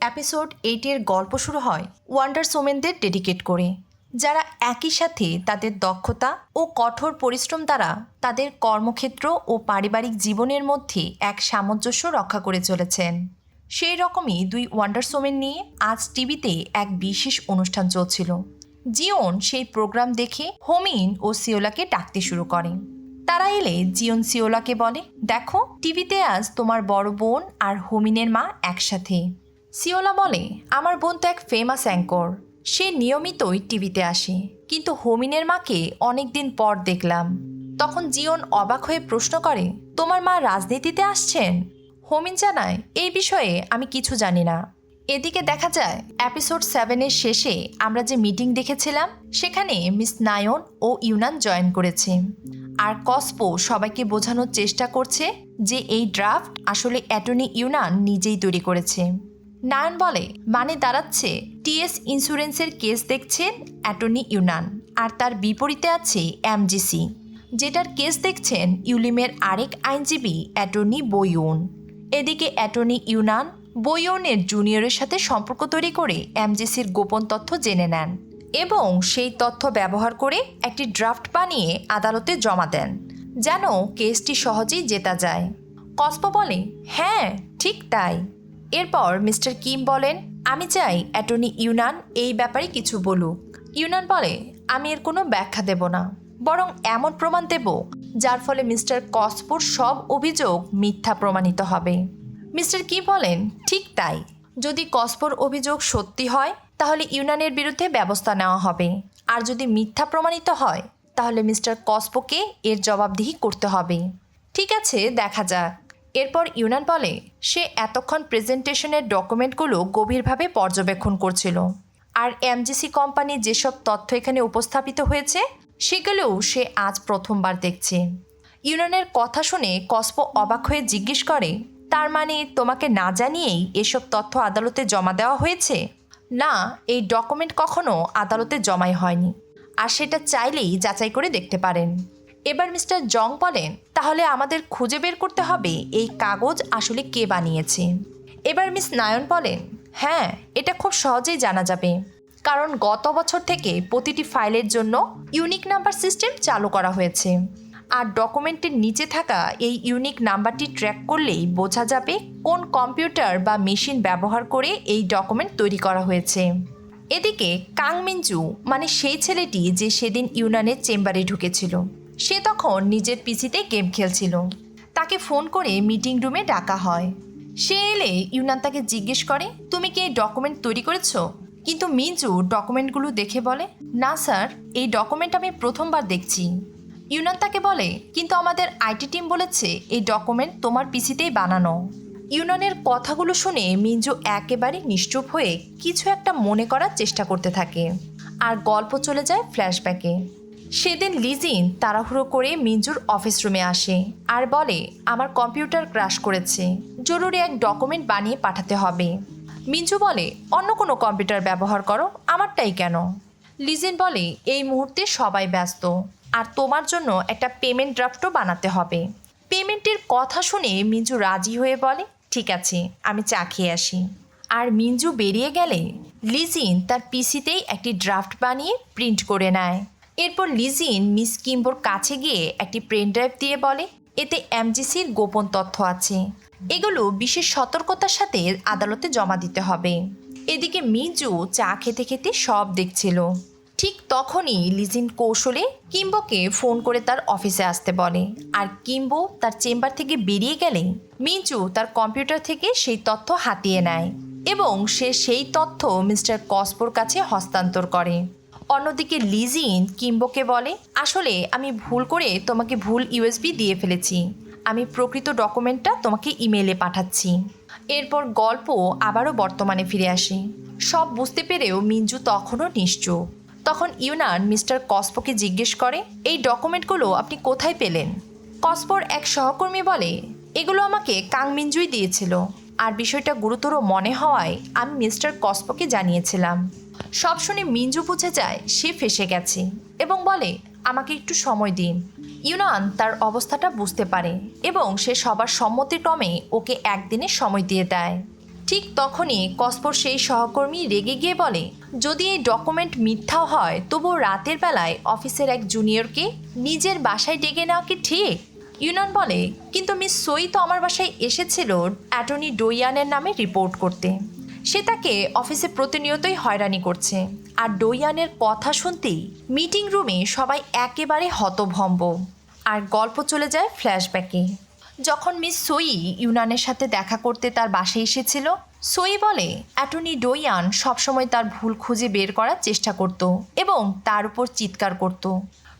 Episode এইটের গল্প শুরু হয় ওয়ান্ডার সোমেনদের ডেডিকেট করে। যারা একই সাথে তাদের দক্ষতা ও কঠোর পরিশ্রম দ্বারা তাদের কর্মক্ষেত্র ও পারিবারিক জীবনের মধ্যে এক সামঞ্জস্য রক্ষা করে চলেছেন। সেই রকমই দুই ওয়ান্ডার সোমেন নিয়ে আজ টিভিতে এক বিশেষ অনুষ্ঠান চলছিল। জিওন সেই প্রোগ্রাম দেখে হোমিন ও সিওলাকে ডাকতে শুরু করে। তারা এলে জিওন সিওলাকে বলে, দেখো, টিভিতে আজ তোমার বড় বোন আর হোমিনের মা একসাথে। সিওলা বলে, আমার বোন তো এক ফেমাস অ্যাঙ্কর সে নিয়মিতই টিভিতে আসে। কিন্তু হোমিনের মাকে অনেক দিন পর দেখলাম। তখন জিওন অবাক হয়ে প্রশ্ন করে, তোমার মা রাজনীতিতে আসছেন? হোমিন জানায়, এই বিষয়ে আমি কিছু জানি না। এদিকে দেখা যায় এপিসোড সেভেনের শেষে আমরা যে মিটিং দেখেছিলাম, সেখানে মিস নায়ন ও ইউনান জয়েন করেছে। আর কসপো সবাইকে বোঝানোর চেষ্টা করছে যে এই ড্রাফট আসলে অ্যাটর্নি ইউনান নিজেই তৈরি করেছে। নায়ন বলে মানে দাঁড়াচ্ছে, টিএস ইন্স্যুরেন্সের কেস দেখছেন অ্যাটর্নি ইউনান, আর তার বিপরীতে আছে এমজিসি। যেটার কেস দেখছেন ইউলিমের আরেক আইনজীবী, অ্যাটর্নি বইউন। এদিকে অ্যাটর্নি ইউনান বইয়নের জুনিয়রের সাথে সম্পর্ক তৈরি করে এমজিসির গোপন তথ্য জেনে নেন এবং সেই তথ্য ব্যবহার করে একটি ড্রাফট বানিয়ে আদালতে জমা দেন, যেন কেসটি সহজেই জেতা যায়। কস্প বলে হ্যাঁ ঠিক তাই। এরপর মিস্টার কিম বলেন, আমি চাই অ্যাটর্নি ইউনান এই ব্যাপারে কিছু বলুক। ইউনান বলে, আমি এর কোনো ব্যাখ্যা দেব না, বরং এমন প্রমাণ দেব, যার ফলে মিস্টার কসপোর সব অভিযোগ মিথ্যা প্রমাণিত হবে। মিস্টার কি বলেন, ঠিক তাই। যদি কসপোর অভিযোগ সত্যি হয়, তাহলে ইউনানের বিরুদ্ধে ব্যবস্থা নেওয়া হবে। আর যদি মিথ্যা প্রমাণিত হয়, তাহলে মিস্টার কসপোকে এর জবাবদিহি করতে হবে। ঠিক আছে, দেখা যাক। এরপর ইউনান বলে, সে এতক্ষণ প্রেজেন্টেশনের ডকুমেন্টগুলো গভীরভাবে পর্যবেক্ষণ করছিল। আর এমজিসি কোম্পানির যেসব তথ্য এখানে উপস্থাপিত হয়েছে, সেগুলোও সে আজ প্রথমবার দেখছে। ইউনানের কথা শুনে কস্পো অবাক হয়ে জিজ্ঞেস করে, তার মানে তোমাকে না জানিয়েই এসব তথ্য আদালতে জমা দেওয়া হয়েছে? না, এই ডকুমেন্ট কখনো আদালতে জমাই হয়নি, আর সেটা চাইলেই যাচাই করে দেখতে পারেন। এবার মিস্টার জং বলেন, তাহলে আমাদের খুঁজে বের করতে হবে এই কাগজ আসলে কে বানিয়েছে? এবার মিস নায়ন বলেন হ্যাঁ এটা খুব সহজেই জানা যাবে। কারণ গত বছর থেকে প্রতিটি ফাইলের জন্য ইউনিক নাম্বার সিস্টেম চালু করা হয়েছে। আর ডকুমেন্টের নিচে থাকা এই ইউনিক নাম্বারটি ট্র্যাক করলেই বোঝা যাবে কোন কম্পিউটার বা মেশিন ব্যবহার করে এই ডকুমেন্ট তৈরি করা হয়েছে। এদিকে কাং মিনজু মানে সেই ছেলেটি যে সেদিন ইউনানের চেম্বারে ঢুকেছিল সে তখন নিজের পিসিতে গেম খেলছিল। তাকে ফোন করে মিটিং রুমে ডাকা হয়। সে এলে ইউনান তাকে জিজ্ঞেস করে, তুমি কি এই ডকুমেন্ট তৈরি করেছ? কিন্তু মিনজু ডকুমেন্টগুলো দেখে বলে, না স্যার, এই ডকুমেন্ট আমি প্রথমবার দেখছি। ইউনান তাকে বলে, কিন্তু আমাদের আইটি টিম বলেছে এই ডকুমেন্ট তোমার পিসিতেই বানানো। ইউনানের কথাগুলো শুনে মিঞ্জু একেবারে নিশ্চুপ হয়ে কিছু একটা মনে করার চেষ্টা করতে থাকে। আর গল্প চলে যায় ফ্ল্যাশব্যাকে। সেদিন লিজিন তাড়াহুড়ো করে মিঞ্জুর অফিস রুমে আসে আর বলে, আমার কম্পিউটার ক্রাশ করেছে, জরুরি এক ডকুমেন্ট বানিয়ে পাঠাতে হবে। মিঞ্জু বলে, অন্য কোনো কম্পিউটার ব্যবহার করো, আমারটাই কেন? লিজিন বলে, এই মুহূর্তে সবাই ব্যস্ত, আর তোমার জন্য একটা পেমেন্ট ড্রাফটও বানাতে হবে। পেমেন্টের কথা শুনে মিঞ্জু রাজি হয়ে বলে, ঠিক আছে, আমি চা খেয়ে আসি। আর মিঞ্জু বেরিয়ে গেলে লিজিন তার পিসিতেই একটি ড্রাফট বানিয়ে প্রিন্ট করে নেয়। এরপর লিজিন মিস কিম্বোর কাছে গিয়ে একটি পেন ড্রাইভ দিয়ে বলে, এতে এমজিসির গোপন তথ্য আছে। এগুলো বিশেষ সতর্কতার সাথে আদালতে জমা দিতে হবে। এদিকে মিজু চা খেতে খেতে সব দেখছিল। ঠিক তখনই লিজিন কৌশলে কিম্বোকে ফোন করে তার অফিসে আসতে বলে। আর কিম্বো তার চেম্বার থেকে বেরিয়ে গেলে মিজু তার কম্পিউটার থেকে সেই তথ্য হাতিয়ে নেয় এবং সে সেই তথ্য মিস্টার কসপোর কাছে হস্তান্তর করে। অন্যদিকে লিজিন কিম্বোকে বলে, আসলে আমি ভুল করে তোমাকে ভুল ইউএসবি দিয়ে ফেলেছি। আমি প্রকৃত ডকুমেন্টটা তোমাকে ইমেলে পাঠাচ্ছি। এরপর গল্প আবারও বর্তমানে ফিরে আসে। সব বুঝতে পেরেও মিঞ্জু তখনও নিশ্চুপ। তখন ইউনান মিস্টার কসপোকে জিজ্ঞেস করে, এই ডকুমেন্টগুলো আপনি কোথায় পেলেন? কসপোর এক সহকর্মী বলে, এগুলো আমাকে কাংমিঞ্জুই দিয়েছিল। আর বিষয়টা গুরুতর মনে হওয়ায় আমি মিস্টার কসপোকে জানিয়েছিলাম। সব শুনে মিঞ্জু বুঝে যায় সে ফেসে গেছে এবং বলে, আমাকে একটু সময় দিন। ইউনান তার অবস্থাটা বুঝতে পারে এবং সে সবার সম্মতিক্রমে ওকে একদিনের সময় দিয়ে দেয়। ঠিক তখনই কসপর সেই সহকর্মী রেগে গিয়ে বলে, যদি এই ডকুমেন্ট মিথ্যাও হয়, তবুও রাতের বেলায় অফিসের এক জুনিয়রকে নিজের বাসায় ডেকে নেওয়া কি ঠিক? ইউনান বলে, কিন্তু মিস সই তো আমার বাসায় এসেছিল অ্যাটর্নি ডোয়ানের নামে রিপোর্ট করতে। সে তাকে অফিসে প্রতিনিয়তই হয়রানি করছে। আর ডোয়ানের কথা শুনতেই মিটিং রুমে সবাই একেবারে হতভম্ব। আর গল্প চলে যায় ফ্ল্যাশব্যাকে। যখন মিস সোই ইউনানের সাথে দেখা করতে তার বাসায় এসেছিল, সোই বলে, অ্যাটর্নি ডোয়ান সবসময় তার ভুল খুঁজে বের করার চেষ্টা করত এবং তার উপর চিৎকার করত।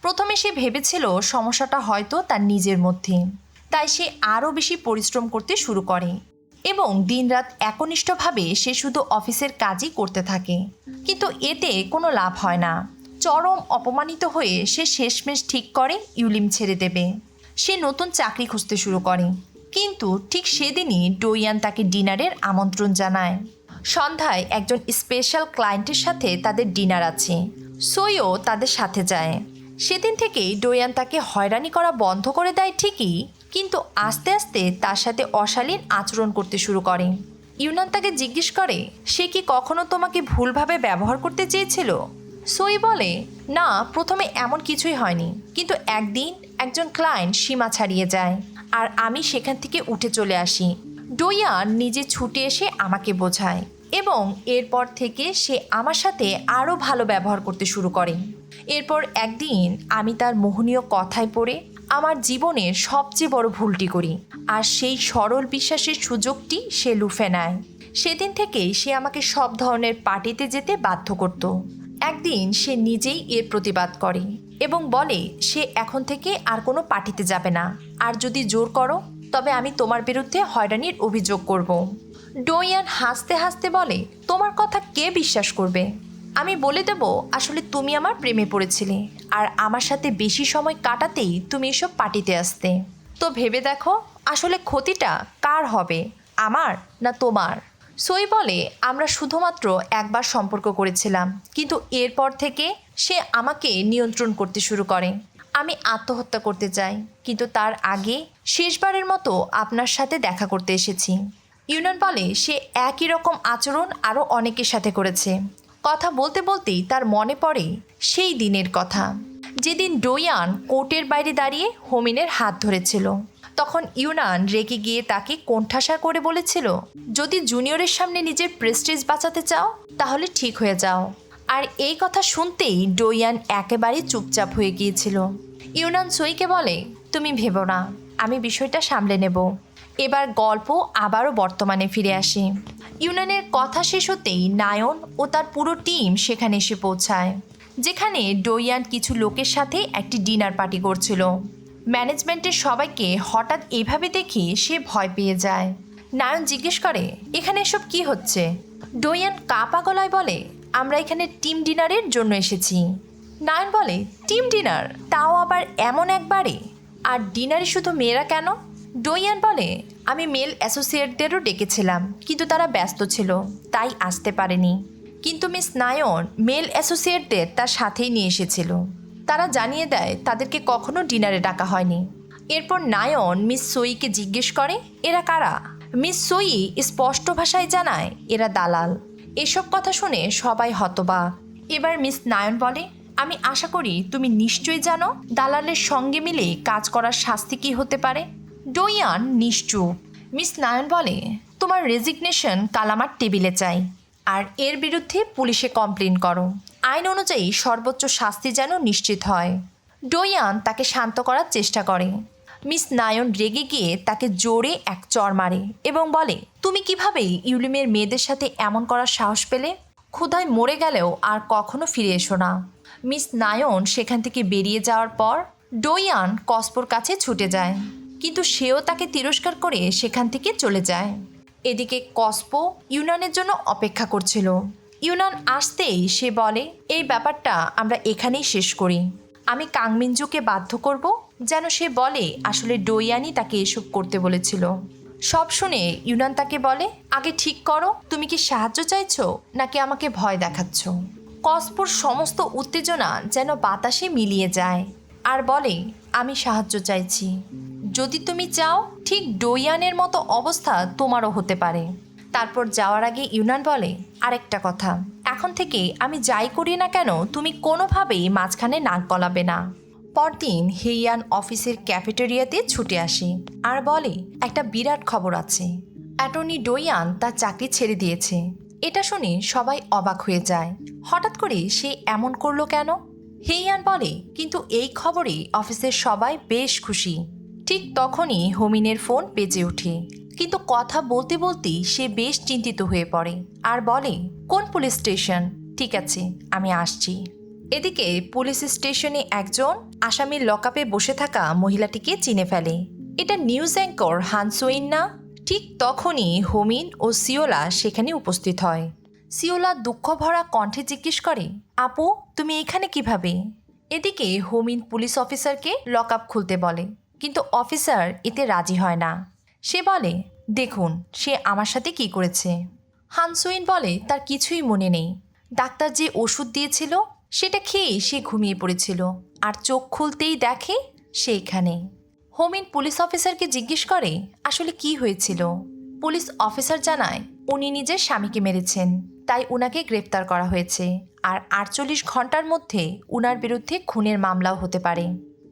প্রথমে সে ভেবেছিল সমস্যাটা হয়তো তার নিজের মধ্যে। তাই সে আরও বেশি পরিশ্রম করতে শুরু করে। এবং দিনরাত একনিষ্ঠভাবে সে শুধু অফিসের কাজই করতে থাকে। কিন্তু এতে কোনো লাভ হয় না। চরম অপমানিত হয়ে সে শেষমেশ ঠিক করে ইউলিম ছেড়ে দেবে। সে নতুন চাকরি খুঁজতে শুরু করে। কিন্তু ঠিক সেদিনই ডোয়ান তাকে ডিনারের আমন্ত্রণ জানায়। সন্ধ্যায় একজন স্পেশাল ক্লায়েন্টের সাথে তাদের ডিনার আছে। সইও তাদের সাথে যায়। সেদিন থেকেই ডোয়ান তাকে হয়রানি করা বন্ধ করে দেয় ঠিকই। কিন্তু আস্তে আস্তে তার সাথে অশালীন আচরণ করতে শুরু করে। ইউনান তাকে জিজ্ঞেস করে, সে কি কখনো তোমাকে ভুলভাবে ব্যবহার করতে চেয়েছিল? সই বলে, না, প্রথমে এমন কিছুই হয়নি। কিন্তু একদিন একজন ক্লায়েন্ট সীমা ছাড়িয়ে যায় আর আমি সেখান থেকে উঠে চলে আসি। ডোয়ান নিজে ছুটে এসে আমাকে বোঝায় এবং এরপর থেকে সে আমার সাথে আরও ভালো ব্যবহার করতে শুরু করে। এরপর একদিন আমি তার মোহনীয় কথায় পড়ে আমার জীবনের সবচেয়ে বড় ভুলটি করি। আর সেই সরল বিশ্বাসের সুযোগটি সে লুফে নেয়। সেদিন থেকেই সে আমাকে সব ধরনের পার্টিতে যেতে বাধ্য করত। একদিন সে নিজেই এর প্রতিবাদ করে এবং বলে, সে এখন থেকে আর কোনো পার্টিতে যাবে না। আর যদি জোর করো, তবে আমি তোমার বিরুদ্ধে হয়রানির অভিযোগ করব ডোয়ান হাসতে হাসতে বলে, তোমার কথা কে বিশ্বাস করবে? আমি বলে দেব, আসলে তুমি আমার প্রেমে পড়েছিলে। আর আমার সাথে বেশি সময় কাটাতেই তুমি এসব পার্টিতে আসতে। তো ভেবে দেখো, আসলে ক্ষতিটা কার হবে, আমার না তোমার? সই বলে, আমরা শুধুমাত্র একবার সম্পর্ক করেছিলাম, কিন্তু এরপর থেকে সে আমাকে নিয়ন্ত্রণ করতে শুরু করে। আমি আত্মহত্যা করতে চাই, কিন্তু তার আগে শেষবারের মতো আপনার সাথে দেখা করতে এসেছি। ইউনিয়ন বলে, সে একই রকম আচরণ আরও অনেকের সাথে করেছে। কথা বলতে বলতেই তার মনে পড়ে সেই দিনের কথা। যেদিন ডোয়ান কোর্টের বাইরে দাঁড়িয়ে হোমিনের হাত ধরেছিল, তখন ইউনান রেগে গিয়ে তাকে কোণঠাসা করে বলেছিল, যদি জুনিয়রের সামনে নিজের প্রেস্টিজ বাঁচাতে চাও, তাহলে ঠিক হয়ে যাও। আর এই কথা শুনতেই ডোয়ান একেবারে চুপচাপ হয়ে গিয়েছিল। ইউনান সইকে বলে, তুমি ভেবো না, আমি বিষয়টা সামলে নেব। এবার গল্প আবারও বর্তমানে ফিরে আসে। ইউনানের কথা শেষ হতেই নায়ন ও তার পুরো টিম সেখানে এসে পৌঁছায়, যেখানে ডোয়ান কিছু লোকের সাথে একটি ডিনার পার্টি করছিল। ম্যানেজমেন্টের সবাইকে হঠাৎ এভাবে দেখে সে ভয় পেয়ে যায়। নায়ন জিজ্ঞেস করে, এখানে এসব কি হচ্ছে? ডোয়ান কাপা গলায় বলে, আমরা এখানে টিম ডিনারের জন্য এসেছি। নায়ন বলে, টিম ডিনার? তাও আবার এমন একবারে? আর ডিনারে শুধু মেয়েরা কেন? ডোয়ান বলে, আমি মেল অ্যাসোসিয়েটদেরও ডেকেছিলাম, কিন্তু তারা ব্যস্ত ছিল, তাই আসতে পারেনি। কিন্তু মিস নায়ন মেল অ্যাসোসিয়েটদের তার সাথেই নিয়ে এসেছিল। তারা জানিয়ে দেয়, তাদেরকে কখনো ডিনারে ডাকা হয়নি। এরপর নায়ন মিস সইকে জিজ্ঞেস করে, এরা কারা? মিস সই স্পষ্ট ভাষায় জানায়, এরা দালাল। এসব কথা শুনে সবাই হতবা এবার মিস নায়ন বলে, আমি আশা করি তুমি নিশ্চয়ই জানো, দালালের সঙ্গে মিলে কাজ করার শাস্তি কী হতে পারে? ডোয়ান নিশ্চুপ। মিস নায়ন বলে, তোমার রেজিগনেশন কাল আমার টেবিলে চাই, আর এর বিরুদ্ধে পুলিশে কমপ্লেন করো। আইন অনুযায়ী সর্বোচ্চ শাস্তি যেন নিশ্চিত হয়। ডোয়ান তাকে শান্ত করার চেষ্টা করে। মিস নায়ন রেগে গিয়ে তাকে জোরে এক চর মারে এবং বলে, তুমি কীভাবে ইউলিমের মেয়েদের সাথে এমন করার সাহস পেলে? ক্ষুধায় মরে গেলেও আর কখনো ফিরে এসো না। মিস নায়ন সেখান থেকে বেরিয়ে যাওয়ার পর, ডোয়ান কসপোর কাছে ছুটে যায়। কিন্তু সেও তাকে তিরস্কার করে সেখান থেকে চলে যায়। এদিকে কসপো ইউনানের জন্য অপেক্ষা করছিল। ইউনান আসতেই সে বলে, এই ব্যাপারটা আমরা এখানেই শেষ করি। আমি কাংমিনজুকে বাধ্য করব। যেন সে বলে, আসলে ডোয়ানি তাকে এসব করতে বলেছিল। সব শুনে ইউনান তাকে বলে, আগে ঠিক করো, তুমি কি সাহায্য চাইছো, নাকি আমাকে ভয় দেখাচ্ছ? কসপোর সমস্ত উত্তেজনা যেন বাতাসে মিলিয়ে যায়। আর বলে, আমি সাহায্য চাইছি। যদি তুমি চাও, ঠিক ডোয়ানের মতো অবস্থা তোমারও হতে পারে। তারপর যাওয়ার আগে ইউনান বলে, আরেকটা কথা, এখন থেকে আমি যাই করি না কেন, তুমি কোনোভাবেই মাঝখানে নাক গলাবে না। পরদিন হেইয়ান অফিসের ক্যাফেটেরিয়াতে ছুটে আসে আর বলে, একটা বিরাট খবর আছে। অ্যাটর্নি ডোয়ান তার চাকরি ছেড়ে দিয়েছে। এটা শুনে সবাই অবাক হয়ে যায়। হঠাৎ করে সে এমন করল কেন? হেইয়ান বলে, কিন্তু এই খবরে অফিসের সবাই বেশ খুশি। ঠিক তখনই হোমিনের ফোন বেজে ওঠে। কিন্তু কথা বলতে বলতেই সে বেশ চিন্তিত হয়ে পড়ে আর বলে, কোন পুলিশ স্টেশন? ঠিক আছে, আমি আসছি। এদিকে পুলিশ স্টেশনে একজন আসামির লকআপে বসে থাকা মহিলাটিকে চিনে ফেলে। এটা নিউজ অ্যাঙ্কর হানসোইন না ঠিক তখনই হোমিন ও সিওলা সেখানে উপস্থিত হয়। সিওলা দুঃখ ভরা কণ্ঠে জিজ্ঞেস করে, আপু, তুমি এখানে কীভাবে? এদিকে হোমিন পুলিশ অফিসারকে লকআপ খুলতে বলে কিন্তু অফিসার এতে রাজি হয় না। সে বলে, দেখুন, সে আমার সাথে কি করেছে? হানসুইন বলে, তার কিছুই মনে নেই। ডাক্তার যে ওষুধ দিয়েছিল, সেটা খেয়ে সে ঘুমিয়ে পড়েছিল। আর চোখ খুলতেই দেখে সে এখানে। হোমিন পুলিশ অফিসারকে জিজ্ঞেস করে, আসলে কি হয়েছিল? পুলিশ অফিসার জানায়, উনি নিজের স্বামীকে মেরেছেন। তাই উনাকে গ্রেপ্তার করা হয়েছে। আর আটচল্লিশ ঘণ্টার মধ্যে উনার বিরুদ্ধে খুনের মামলাও হতে পারে।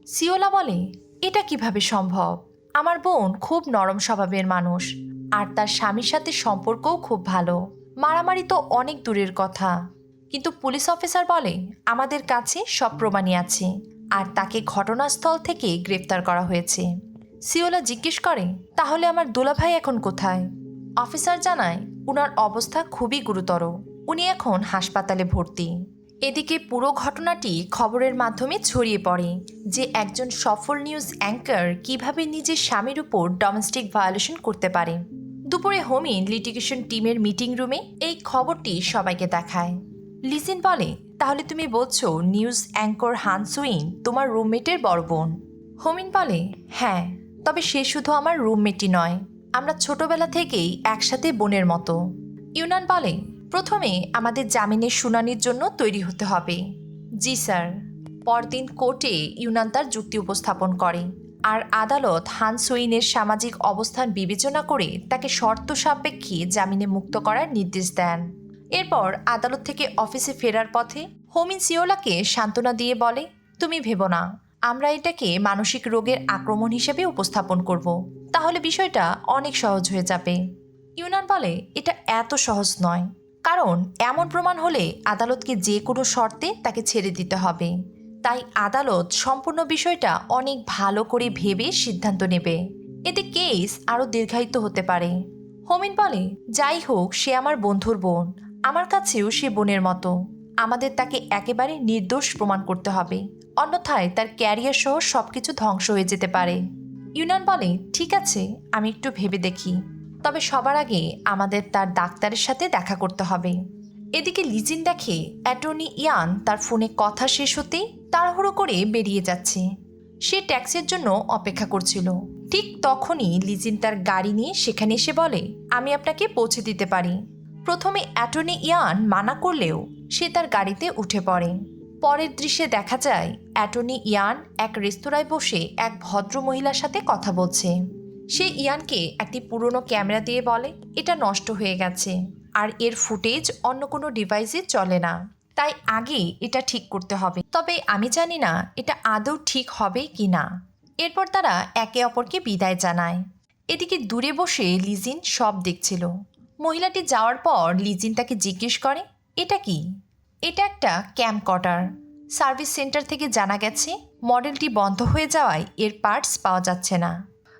সিওলা বলে এটা কীভাবে সম্ভব? আমার বোন খুব নরম স্বভাবের মানুষ, আর তার স্বামীর সাথে সম্পর্কও খুব ভালো। মারামারি তো অনেক দূরের কথা। কিন্তু পুলিশ অফিসার বলে, আমাদের কাছে সব প্রমাণই আছে। আর তাকে ঘটনাস্থল থেকে গ্রেফতার করা হয়েছে। সিওলা জিজ্ঞেস করে, তাহলে আমার দুলাভাই এখন কোথায়? অফিসার জানায়, উনার অবস্থা খুবই গুরুতর। উনি এখন হাসপাতালে ভর্তি। এদিকে পুরো ঘটনাটি খবরের মাধ্যমে ছড়িয়ে পড়ে যে একজন সফল নিউজ অ্যাঙ্কার কীভাবে নিজের স্বামীর উপর ডোমেস্টিক ভায়োলেশন করতে পারে। দুপুরে হোমিন লিটিগেশন টিমের মিটিং রুমে এই খবরটি সবাইকে দেখায়। লিসিন বলে, তাহলে তুমি বলছো নিউজ অ্যাঙ্কর হানসুইন তোমার রুমমেটের বড় বোন? হোমিন বলে হ্যাঁ তবে সে শুধু আমার রুমমেটই নয়, আমরা ছোটবেলা থেকেই একসাথে বোনের মতো। ইউনান বলে প্রথমে আমাদের জামিনের শুনানির জন্য তৈরি হতে হবে। জি, স্যার। পরদিন কোর্টে ইউনান তার যুক্তি উপস্থাপন করে আর আদালত হানসুইনের সামাজিক অবস্থান বিবেচনা করে তাকে শর্ত সাপেক্ষে জামিনে মুক্ত করার নির্দেশ দেন। এরপর আদালত থেকে অফিসে ফেরার পথে হোমিন সিওলাকে সান্ত্বনা দিয়ে বলে, তুমি ভেবো না, আমরা এটাকে মানসিক রোগের আক্রমণ হিসেবে উপস্থাপন করব। তাহলে বিষয়টা অনেক সহজ হয়ে যাবে। ইউনান বলে, এটা এত সহজ নয়। কারণ এমন প্রমাণ হলে আদালতকে যে কোনো শর্তে তাকে ছেড়ে দিতে হবে। তাই আদালত সম্পূর্ণ বিষয়টা অনেক ভালো করে ভেবে সিদ্ধান্ত নেবে। এতে কেস আরও দীর্ঘায়িত হতে পারে। হোমিন বলে, যাই হোক, সে আমার বন্ধুর বোন। আমার কাছেও সে বোনের মতো। আমাদের তাকে একেবারে নির্দোষ প্রমাণ করতে হবে। অন্যথায় তার ক্যারিয়ার সহ সব কিছু ধ্বংস হয়ে যেতে পারে। ইউনান বলে, ঠিক আছে, আমি একটু ভেবে দেখি। তবে সবার আগে আমাদের তার ডাক্তারের সাথে দেখা করতে হবে। এদিকে লিজিন দেখে অ্যাটর্নি ইয়ান তার ফোনে কথা শেষ হতেই তাড়াহুড়ো করে বেরিয়ে যাচ্ছে। সে ট্যাক্সির জন্য অপেক্ষা করছিল। ঠিক তখনই লিজিন তার গাড়ি নিয়ে সেখানে এসে বলে, আমি আপনাকে পৌঁছে দিতে পারি। প্রথমে অ্যাটর্নি ইয়ান মানা করলেও সে তার গাড়িতে উঠে পড়ে। পরের দৃশ্যে দেখা যায়, অ্যাটর্নি ইয়ান এক রেস্তোরাঁয় বসে এক ভদ্র মহিলার সাথে কথা বলছে। সে ইয়ানকে একটি পুরনো ক্যামেরা দিয়ে বলে, এটা নষ্ট হয়ে গেছে। আর এর ফুটেজ অন্য কোনো ডিভাইসে চলে না। তাই আগে এটা ঠিক করতে হবে। তবে আমি জানি না এটা আদৌ ঠিক হবে কি না। এরপর তারা একে অপরকে বিদায় জানায়। এদিকে দূরে বসে লিজিন সব দেখছিল। মহিলাটি যাওয়ার পর লিজিন তাকে জিজ্ঞেস করে, এটা কি? এটা একটা ক্যাম্প কটার সার্ভিস সেন্টার থেকে জানা গেছে, মডেলটি বন্ধ হয়ে যাওয়ায় এর পার্টস পাওয়া যাচ্ছে না।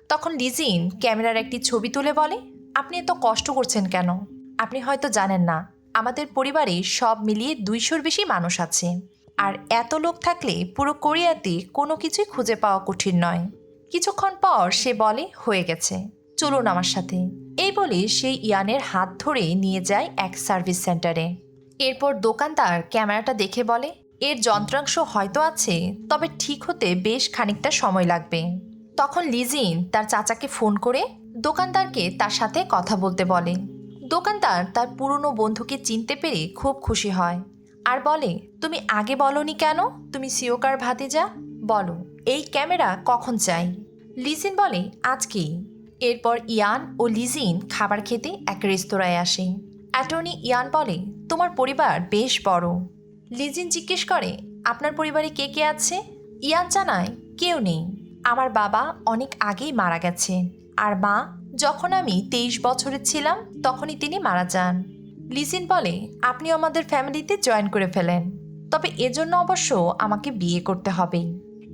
তখন লিজিন ক্যামেরার একটি ছবি তুলে বলে, আপনি এত কষ্ট করছেন কেন? আপনি হয়তো জানেন না, আমাদের পরিবারে সব মিলিয়ে দুইশোর বেশি মানুষ আছে। আর এত লোক থাকলে পুরো কোরিয়াতে কোনো কিছুই খুঁজে পাওয়া কঠিন নয়। কিছুক্ষণ পর সে বলে, হয়ে গেছে, চলুন আমার সাথে। এই বলে সেই ইয়ানের হাত ধরে নিয়ে যায় এক সার্ভিস সেন্টারে। এরপর দোকানদার ক্যামেরাটা দেখে বলে, এর যন্ত্রাংশ হয়তো আছে, তবে ঠিক হতে বেশ খানিকটা সময় লাগবে। তখন লিজিন তার চাচাকে ফোন করে দোকানদারকে তার সাথে কথা বলতে বলে। দোকানদার তার পুরনো বন্ধুকে চিনতে পেরে খুব খুশি হয়। আর বলে, তুমি আগে বলনি কেন? তুমি সিওকার ভাতিজা? বলো, এই ক্যামেরা কখন চাই? লিজিন বলে, আজকেই। এরপর ইয়ান ও লিজিন খাবার খেতে এক রেস্তোরাঁয় আসে। অ্যাটর্নি ইয়ান বলে, তোমার পরিবার বেশ বড়। লিজিন জিজ্ঞেস করে, আপনার পরিবারে কে কে আছে? ইয়ান জানায়, কেউ নেই। আমার বাবা অনেক আগেই মারা গেছে। আর মা, যখন আমি তেইশ বছরের ছিলাম, তখনই তিনি মারা যান। লিজিন বলে আপনি আমাদের ফ্যামিলিতে জয়েন করে ফেলেন। তবে এজন্য অবশ্য আমাকে বিয়ে করতে হবে।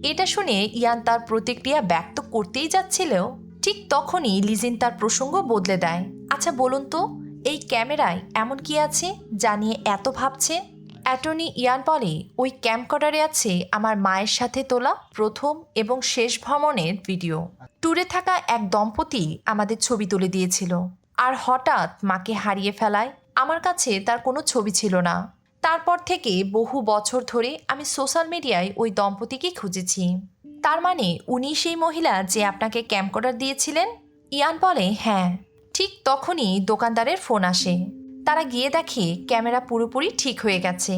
এটা শুনে ইয়ান তার প্রতিক্রিয়া ব্যক্ত করতেই যাচ্ছিলেও, ঠিক তখনই লিজিন তার প্রসঙ্গ বদলে দেয়। আচ্ছা বলুন তো, এই ক্যামেরায় এমন কি আছে যা নিয়ে এত ভাবছে? অ্যাটর্নি ইয়ান বলে, ওই ক্যাম্পকর্ডারে আছে আমার মায়ের সাথে তোলা প্রথম এবং শেষ ভ্রমণের ভিডিও। ট্যুরে থাকা এক দম্পতি আমাদের ছবি তুলে দিয়েছিল। আর হঠাৎ মাকে হারিয়ে ফেলায়। আমার কাছে তার কোনো ছবি ছিল না। তারপর থেকে বহু বছর ধরে আমি সোশ্যাল মিডিয়ায় ওই দম্পতিকে খুঁজেছি। তার মানে উনি সেই মহিলা যে আপনাকে ক্যাম্পকর্ডার দিয়েছিলেন? ইয়ান বলে হ্যাঁ। ঠিক তখনই দোকানদারের ফোন আসে। তারা গিয়ে দেখে ক্যামেরা পুরোপুরি ঠিক হয়ে গেছে।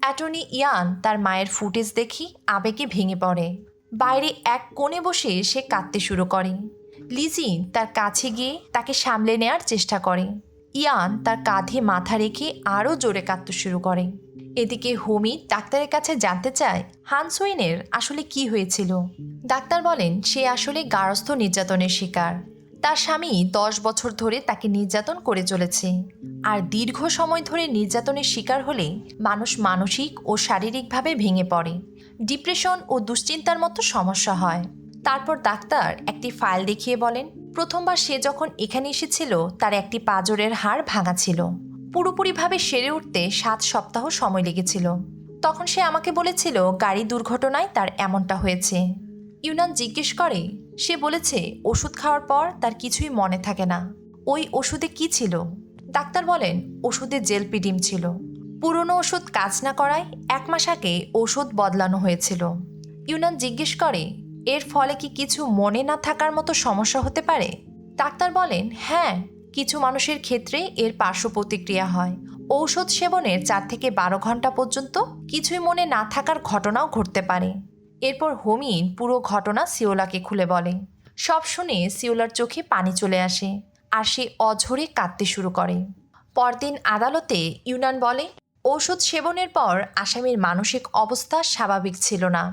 অ্যাটর্নি ইয়ান তার মায়ের ফুটেজ দেখি আবেগে ভেঙে পড়ে। বাইরে এক কোণে বসে সে কাঁদতে শুরু করে। লিজিন তার কাছে গিয়ে তাকে সামলে নেয়ার চেষ্টা করে। ইয়ান তার কাঁধে মাথা রেখে আরও জোরে কাঁদতে শুরু করে। এদিকে হোমি ডাক্তারের কাছে জানতে চায় হানসুইনের আসলে কি হয়েছিল। ডাক্তার বলেন, সে আসলে গারস্থ নির্যাতনের শিকার। তার স্বামী দশ বছর ধরে তাকে নির্যাতন করে চলেছে। আর দীর্ঘ সময় ধরে নির্যাতনের শিকার হলে মানুষ মানসিক ও শারীরিকভাবে ভেঙে পড়ে। ডিপ্রেশন ও দুশ্চিন্তার মতো সমস্যা হয়। তারপর ডাক্তার একটি ফাইল দেখিয়ে বলেন, প্রথমবার সে যখন এখানে এসেছিল, তার একটি পাজরের হাড় ভাঙা ছিল। পুরোপুরিভাবে সেরে উঠতে সাত সপ্তাহ সময় লেগেছিল। তখন সে আমাকে বলেছিল, গাড়ি দুর্ঘটনায় তার এমনটা হয়েছে। ইউনান জিজ্ঞেস করে, সে বলেছে, ওষুধ খাওয়ার পর তার কিছুই মনে থাকে না। ওই ওষুধে কি ছিল? ডাক্তার বলেন, ওষুধে জেলপিডিম ছিল। পুরনো ওষুধ কাজ না করায় এক মাস আগে ওষুধ বদলানো হয়েছিল। ইউনান জিজ্ঞেস করে, এর ফলে কি কিছু মনে না থাকার মতো সমস্যা হতে পারে? ডাক্তার বলেন হ্যাঁ কিছু মানুষের ক্ষেত্রে এর পার্শ্ব প্রতিক্রিয়া হয়। ঔষধ সেবনের চার থেকে বারো ঘণ্টা পর্যন্ত কিছুই মনে না থাকার ঘটনাও ঘটতে পারে। এরপর হোমিন পুরো ঘটনা সিওলাকে খুলে বলে। সব শুনে সিওলার চোখে পানি চলে আসে আর সে অঝরে কাঁদতে শুরু করে। পরদিন আদালতে ইউনান বলে, ঔষধ সেবনের পর আসামির মানসিক অবস্থা স্বাভাবিক ছিল না,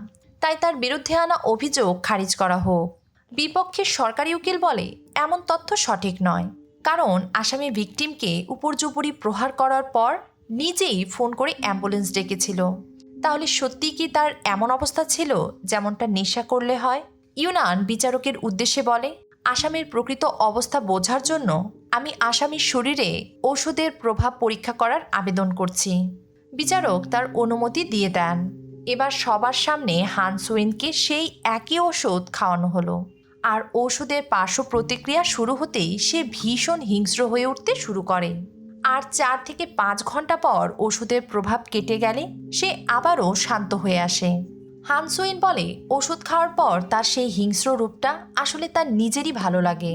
তাই তার বিরুদ্ধে আনা অভিযোগ খারিজ করা হোক। বিপক্ষের সরকারি উকিল বলে, এমন তথ্য সঠিক নয়। কারণ আসামি ভিকটিমকে উপর্যুপরি প্রহার করার পর নিজেই ফোন করে অ্যাম্বুলেন্স ডেকেছিল। তাহলে সত্যি কি তার এমন অবস্থা ছিল যেমনটা নেশা করলে হয়? ইউনান বিচারকের উদ্দেশ্যে বলে, আসামির প্রকৃত অবস্থা বোঝার জন্য আমি আসামির শরীরে ওষুধের প্রভাব পরীক্ষা করার আবেদন করছি। বিচারক তার অনুমতি দিয়ে দেন। এবার সবার সামনে হানসুইনকে সেই একই ওষুধ খাওয়ানো হলো। আর ওষুধের পার্শ্ব প্রতিক্রিয়া শুরু হতেই সে ভীষণ হিংস্র হয়ে উঠতে শুরু করে। আর চার থেকে পাঁচ ঘণ্টা পর ওষুধের প্রভাব কেটে গেলে সে আবারও শান্ত হয়ে আসে। হানসুইন বলে, ওষুধ খাওয়ার পর তার সেই হিংস্র রূপটা আসলে তার নিজেরই ভালো লাগে।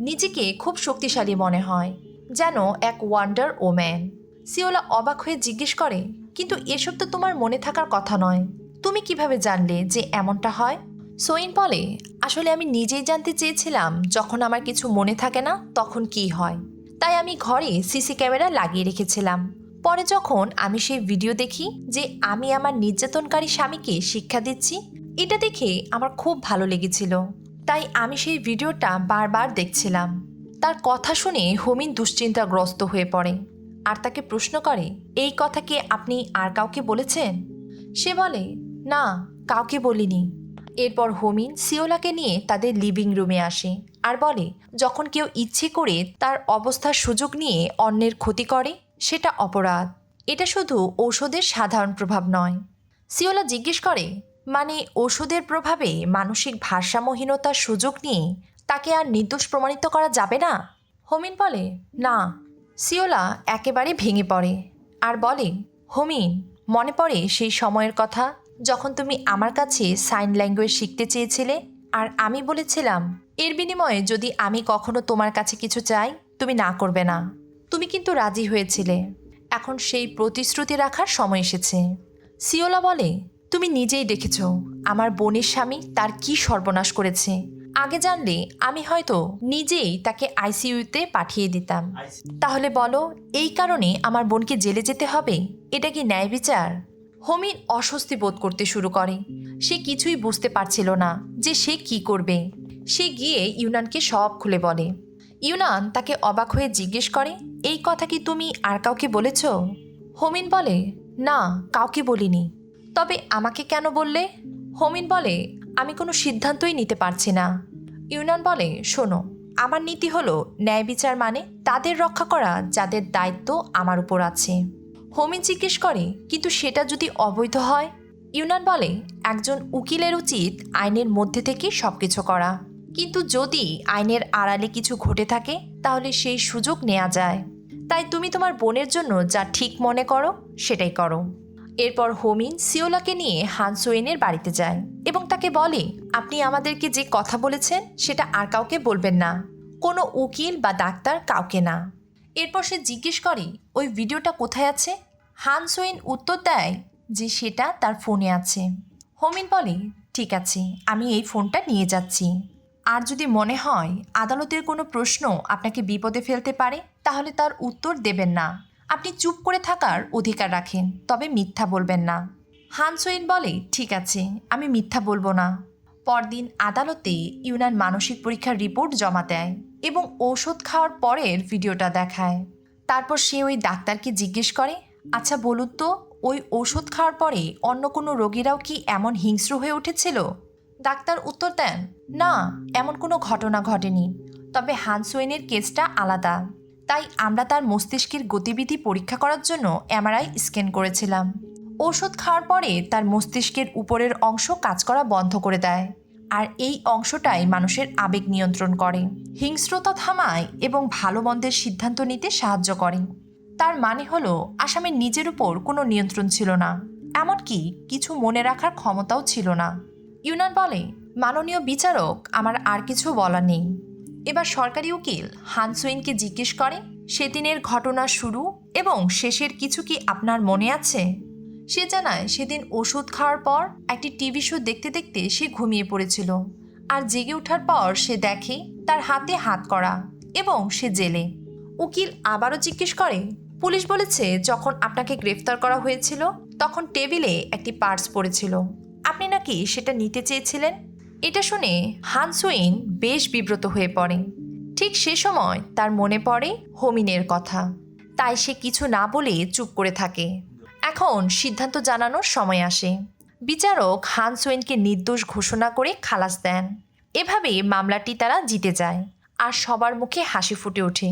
নিজেকে খুব শক্তিশালী মনে হয়, যেন এক ওয়ান্ডার ওম্যান সিওলা অবাক হয়ে জিজ্ঞেস করে, কিন্তু এসব তো তোমার মনে থাকার কথা নয়। তুমি কীভাবে জানলে যে এমনটা হয়? সোইন বলে, আসলে আমি নিজেই জানতে চেয়েছিলাম, যখন আমার কিছু মনে থাকে না, তখন কি হয়? তাই আমি ঘরে সিসি ক্যামেরা লাগিয়ে রেখেছিলাম। পরে যখন আমি সেই ভিডিও দেখি যে আমি আমার নির্যাতনকারী স্বামীকে শিক্ষা দিচ্ছি, এটা দেখে আমার খুব ভালো লেগেছিল। তাই আমি সেই ভিডিওটা বারবার দেখছিলাম। তার কথা শুনে হোমিন দুশ্চিন্তাগ্রস্ত হয়ে পড়ে আর তাকে প্রশ্ন করে, এই কথা কি আপনি আর কাউকে বলেছেন? সে বলে, না, কাউকে বলিনি। এরপর হোমিন সিওলাকে নিয়ে তাদের লিভিং রুমে আসে আর বলে, যখন কেউ ইচ্ছে করে তার অবস্থার সুযোগ নিয়ে অন্যের ক্ষতি করে, সেটা অপরাধ। এটা শুধু ঔষধের সাধারণ প্রভাব নয়। সিওলা জিজ্ঞেস করে মানে ওষুধের প্রভাবে মানসিক ভারসাম্যহীনতার সুযোগ নিয়ে তাকে আর নির্দোষ প্রমাণিত করা যাবে না? হোমিন বলে, না। সিওলা একেবারে ভেঙে পড়ে আর বলে, হোমিন, মনে পড়ে সেই সময়ের কথা? যখন তুমি আমার কাছে সাইন ল্যাঙ্গুয়েজ শিখতে চেয়েছিলে আর আমি বলেছিলাম, এর বিনিময়ে যদি আমি কখনো তোমার কাছে কিছু চাই, তুমি না করবে না। তুমি কিন্তু রাজি হয়েছিলে। এখন সেই প্রতিশ্রুতি রাখার সময় এসেছে। সিওলা বলে, তুমি নিজেই দেখেছ, আমার বোনের স্বামী তার কি সর্বনাশ করেছে। আগে জানলে আমি হয়তো নিজেই তাকে আইসিইউতে পাঠিয়ে দিতাম। তাহলে বলো, এই কারণে আমার বোনকে জেলে যেতে হবে? এটা কি ন্যায় বিচার? হমিন অস্বস্তি বোধ করতে শুরু করে। সে কিছুই বুঝতে পারছিল না যে সে কি করবে। সে গিয়ে ইউনানকে সব খুলে বলে। ইউনান তাকে অবাক হয়ে জিজ্ঞেস করে, এই কথা কি তুমি আর কাউকে বলেছ? হোমিন বলে, না, কাউকে বলিনি। তবে আমাকে কেন বললে? হোমিন বলে, আমি কোনো সিদ্ধান্তই নিতে পারছি না। ইউনান বলে, শোনো, আমার নীতি হলো ন্যায় বিচার মানে তাদের রক্ষা করা যাদের দায়িত্ব আমার উপর আছে। হোমিন জিজ্ঞেস করে, কিন্তু সেটা যদি অবৈধ হয়? ইউনান বলে, একজন উকিলের উচিত আইনের মধ্যে থেকে সব কিছু করা। কিন্তু যদি আইনের আড়ালে কিছু ঘটে থাকে, তাহলে সেই সুযোগ নেওয়া যায়। তাই তুমি তোমার বোনের জন্য যা ঠিক মনে করো, সেটাই করো। এরপর হোমিন সিওলাকে নিয়ে হানসোয়েনের বাড়িতে যায় এবং তাকে বলে, আপনি আমাদেরকে যে কথা বলেছেন, সেটা আর কাউকে বলবেন না। কোনো উকিল বা ডাক্তার কাউকে না। এরপর সে জিজ্ঞেস করে ওই ভিডিওটা কোথায় আছে? হানসোয়েন উত্তর দেয় যে সেটা তার ফোনে আছে। হোমিন বলে, ঠিক আছে, আমি এই ফোনটা নিয়ে যাচ্ছি। আর যদি মনে হয় আদালতের কোনো প্রশ্ন আপনাকে বিপদে ফেলতে পারে, তাহলে তার উত্তর দেবেন না। আপনি চুপ করে থাকার অধিকার রাখেন, তবে মিথ্যা বলবেন না। হানসোয়েন বলে, ঠিক আছে, আমি মিথ্যা বলব না। পরদিন আদালতে ইউনান মানসিক পরীক্ষার রিপোর্ট জমা দেয় এবং ঔষধ খাওয়ার পরের ভিডিওটা দেখায়। তারপর সে ওই ডাক্তারকে জিজ্ঞেস করে আচ্ছা বলুন তো, ওই ওষুধ খাওয়ার পরে অন্য কোনো রোগীরাও কি এমন হিংস্র হয়ে উঠেছিল? ডাক্তার উত্তর দেন, না, এমন কোনো ঘটনা ঘটেনি। তবে হানসোয়েনের কেসটা আলাদা। তাই আমরা তার মস্তিষ্কের গতিবিধি পরীক্ষা করার জন্য এমআরআই স্ক্যান করেছিলাম। ওষুধ খাওয়ার পরে তার মস্তিষ্কের উপরের অংশ কাজ করা বন্ধ করে দেয়। আর এই অংশটাই মানুষের আবেগ নিয়ন্ত্রণ করে। হিংস্রতা থামায় এবং ভালো মন্দের সিদ্ধান্ত নিতে সাহায্য করে। তার মানে হলো আসামের নিজের উপর কোনো নিয়ন্ত্রণ ছিল না। এমনকি কিছু মনে রাখার ক্ষমতাও ছিল না। ইউনান বলে, মাননীয় বিচারক, আমার আর কিছু বলা নেই। এবার সরকারি উকিল হানসুইনকে জিজ্ঞেস করে, সেদিনের ঘটনা শুরু এবং শেষের কিছু কি আপনার মনে আছে? সে জানায় সেদিন ওষুধ খাওয়ার পর একটি টিভি শো দেখতে দেখতে সে ঘুমিয়ে পড়েছিল। আর জেগে ওঠার পর সে দেখে তার হাতে হাত করা এবং সে জেলে। উকিল আবারও জিজ্ঞেস করে, পুলিশ বলেছে যখন আপনাকে গ্রেফতার করা হয়েছিল, তখন টেবিলে একটি পার্স পড়েছিল। আপনি নাকি সেটা নিতে চেয়েছিলেন? এটা শুনে হানসুইন বেশ বিব্রত হয়ে পড়ে। ঠিক সে সময় তার মনে পড়ে হোমিনের কথা। তাই সে কিছু না বলে চুপ করে থাকে। এখন সিদ্ধান্ত জানানোর সময় আসে। বিচারক হান সোয়েনকে নির্দোষ ঘোষণা করে খালাস দেন। এভাবে মামলাটি তারা জিতে যায় আর সবার মুখে হাসি ফুটে ওঠে।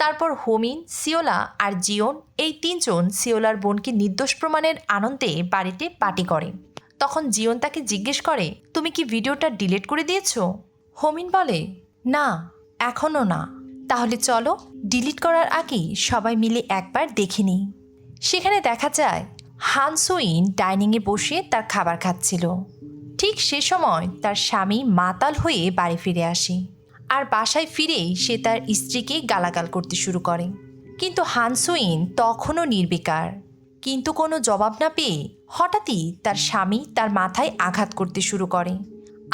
তারপর হোমিন, সিওলা আর জিওন এই তিনজন সিওলার বোনকে নির্দোষ প্রমাণের আনন্দে বাড়িতে পার্টি করে। তখন জিওন তাকে জিজ্ঞেস করে, তুমি কি ভিডিওটা ডিলিট করে দিয়েছ? হোমিন বলে, না এখনও না। তাহলে চলো, ডিলিট করার আগেই সবাই মিলে একবার দেখে নিই। সেখানে দেখা যায় হানসুইন ডাইনিংয়ে বসে তার খাবার খাচ্ছিল। ঠিক সে সময় তার স্বামী মাতাল হয়ে বাড়ি ফিরে আসে আর বাসায় ফিরেই সে তার স্ত্রীকে গালাগাল করতে শুরু করে। কিন্তু হানসুইন তখনও নির্বিকার। কিন্তু কোনো জবাব না পেয়ে হঠাৎই তার স্বামী তার মাথায় আঘাত করতে শুরু করে।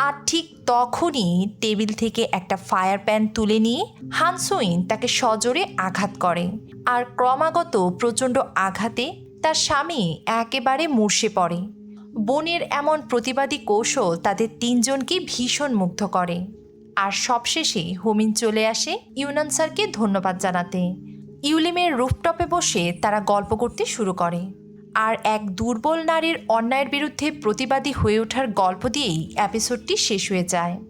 আর ঠিক তখনই টেবিল থেকে একটা ফায়ার প্যান তুলে নিয়ে হানসুইন তাকে সজোরে আঘাত করে। আর ক্রমাগত প্রচণ্ড আঘাতে তার স্বামী একেবারে মূর্ষে পড়ে। বোনের এমন প্রতিবাদী কৌশল তাদের তিনজনকে ভীষণ মুগ্ধ করে। আর সবশেষে হোমিন চলে আসে ইউনান স্যারকে ধন্যবাদ জানাতে। ইউলিমের রুফটপে বসে তারা গল্প করতে শুরু করে। আর এক দুর্বল নারীর অন্যায়ের বিরুদ্ধে প্রতিবাদী হয়ে ওঠার গল্প দিয়েই এপিসোডটি শেষ হয়ে যায়।